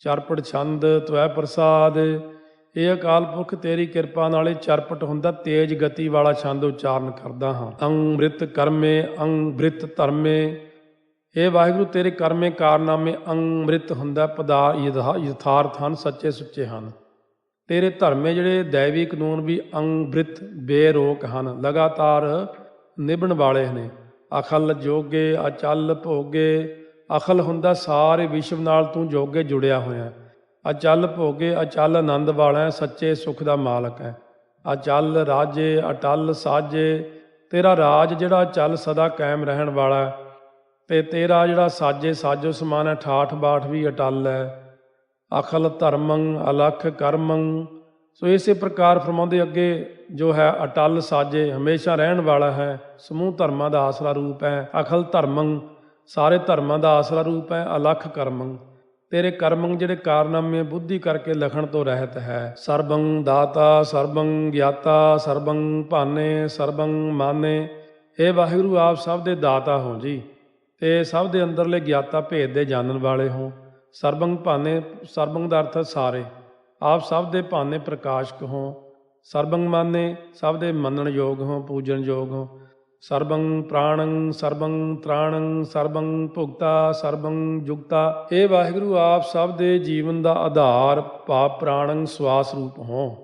ਚਰਪਟ ਛੰਦ, ਤਵੈ ਪ੍ਰਸਾਦ। ਇਹ ਅਕਾਲ ਪੁਰਖ ਤੇਰੀ ਕਿਰਪਾ ਨਾਲੇ ਚਰਪਟ ਹੁੰਦਾ, ਤੇਜ ਗਤੀ ਵਾਲਾ ਛੰਦ ਉਚਾਰਨ ਕਰਦਾ ਹਾਂ। ਅੰਮ੍ਰਿਤ ਕਰਮੇ, ਅੰਮ੍ਰਿਤ ਧਰਮੇ। ਇਹ ਵਾਹਿਗੁਰੂ ਤੇਰੇ ਕਰਮੇ ਕਾਰਨਾਮੇ ਅੰਮ੍ਰਿਤ ਹੁੰਦਾ, ਪਦਾ ਯਥਾ- ਯਥਾਰਥ ਹਨ, ਸੱਚੇ ਸੁੱਚੇ ਹਨ। ਤੇਰੇ ਧਰਮੇ ਜਿਹੜੇ ਦੈਵੀ ਕਾਨੂੰਨ ਵੀ ਅੰਮ੍ਰਿਤ ਬੇਰੋਕ ਹਨ, ਲਗਾਤਾਰ ਨਿਭਣ ਵਾਲੇ ਨੇ। ਅਖਲ ਜੋਗੇ, ਅਚਲ ਭੋਗੇ ਅਖਲ ਹੁੰਦਾ ਸਾਰੇ ਵਿਸ਼ਵ ਨਾਲ ਤੂੰ ਜੋਗੇ ਜੁੜਿਆ ਹੋਇਆ ਅਚਲ ਭੋਗੇ ਅਚਲ ਆਨੰਦ ਵਾਲਾ ਹੈ, ਸੱਚੇ ਸੁਖ ਦਾ ਮਾਲਕ ਹੈ। ਅਚਲ ਰਾਜੇ ਅਟਲ ਸਾਜੇ ਤੇਰਾ ਰਾਜ ਜਿਹੜਾ ਚੱਲ ਸਦਾ ਕਾਇਮ ਰਹਿਣ ਵਾਲਾ ਹੈ। ਤੇ ਤੇਰਾ ਜਿਹੜਾ ਸਾਜੇ ਸਾਜੋ ਸਮਾਨ ਹੈ ਠਾਠ ਬਾਠ ਵੀ ਅਟਲ ਹੈ। ਅਖਲ ਧਰਮੰ ਅਲਖ ਕਰਮੰ। ਸੋ ਇਸੇ ਪ੍ਰਕਾਰ ਫਰਮਾਉਂਦੇ ਅੱਗੇ ਜੋ ਹੈ ਅਟਲ ਸਾਜੇ ਹਮੇਸ਼ਾ ਰਹਿਣ ਵਾਲਾ ਹੈ ਸਮੂਹ ਧਰਮਾਂ ਦਾ ਆਸਰਾ ਰੂਪ ਹੈ। ਅਖਲ ਧਰਮੰ ਸਾਰੇ ਧਰਮਾਂ ਦਾ ਆਸਰਾ ਰੂਪ ਹੈ, ਅਲਖ ਕਰਮੰ। ਤੇਰੇ ਕਰਮੰ ਜਿਹੜੇ ਕਾਰਨਾਮੇ ਬੁੱਧੀ ਕਰਕੇ ਲਖਣ ਤੋਂ ਰਹਿਤ ਹੈ। ਸਰਬੰ ਦਾਤਾ, ਸਰਬੰ ਗਿਆਤਾ, ਸਰਬੰ ਭਾਨੇ, ਸਰਬੰ ਮਾਨੇ। ਇਹ ਵਾਹਿਗੁਰੂ, ਆਪ ਸਭ ਦੇ ਦਾਤਾ ਹੋ ਜੀ। ਤੇ ਸਭ ਦੇ ਅੰਦਰਲੇ ਗਿਆਤਾ ਭੇਦ ਦੇ ਜਾਣਨ ਵਾਲੇ ਹੋ। ਸਰਬੰਗ ਭਾਨੇ ਸਰਬੰਗ ਦਾ ਅਰਥ ਸਾਰੇ। ਆਪ ਸਭ ਦੇ ਭਾਨੇ ਪ੍ਰਕਾਸ਼ਕ ਹੋ। ਸਰਬੰਗ ਮਾਨੇ, ਸਭ ਦੇ ਮੰਨਣ ਯੋਗ ਹੋ, ਪੂਜਣ ਯੋਗ ਹੋ। ਸਰਬੰਗ ਪ੍ਰਾਣੰ ਸਰਬੰਗ ਤ੍ਰਾਣੰ ਸਰਬੰਗ ਭੁਗਤਾ ਸਰਬੰਗ ਜੁਗਤਾ। ਇਹ ਵਾਹਿਗੁਰੂ ਆਪ ਸਭ ਦੇ ਜੀਵਨ ਦਾ ਆਧਾਰ ਭਾਵ ਪ੍ਰਾਣੰ ਸਵਾਸ ਰੂਪ ਹੋ।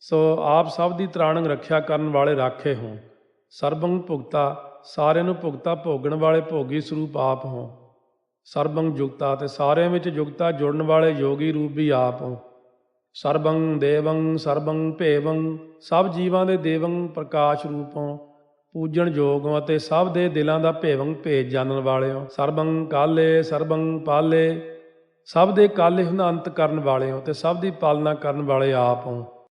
ਸੋ ਆਪ ਸਭ ਦੀ ਤ੍ਰਾਣੰ ਰੱਖਿਆ ਕਰਨ ਵਾਲੇ ਰਾਖੇ ਹੋ। ਸਰਬੰਗ ਭੁਗਤਾ, ਸਾਰਿਆਂ ਨੂੰ ਭੁਗਤਾ ਭੋਗਣ ਵਾਲੇ ਭੋਗੀ ਸਰੂਪ ਆਪ ਹੋ। ਸਰਬੰਗ ਜੁਗਤਾ ਤੇ ਸਾਰਿਆਂ ਵਿੱਚ ਜੁਗਤਾ ਜੁੜਨ ਵਾਲੇ ਯੋਗੀ ਰੂਪ ਵੀ ਆਪ ਹੋ। ਸਰਬੰ ਦੇਵੰ, ਸਰਬੰ ਭੇਵੰ, ਸਭ ਜੀਵਾਂ ਦੇ ਦੇਵੰ ਪ੍ਰਕਾਸ਼ ਰੂਪ ਹੋ। ਪੂਜਣ ਯੋਗ ਅਤੇ ਸਭ ਦੇ ਦਿਲਾਂ ਦਾ ਭੇਵੰ ਭੇਜ ਜਾਣਨ ਵਾਲੇ ਹੋ ਸਰਬੰ ਕਾਲੇ, ਸਰਬੰ ਪਾਲੇ। ਸਭ ਦੇ ਕਾਲੇ ਹੁੰਦਾ ਅੰਤ ਕਰਨ ਵਾਲੇ ਹੋ ਤੇ ਸਭ ਦੀ ਪਾਲਣਾ ਕਰਨ ਵਾਲੇ ਆਪ ਹੋ।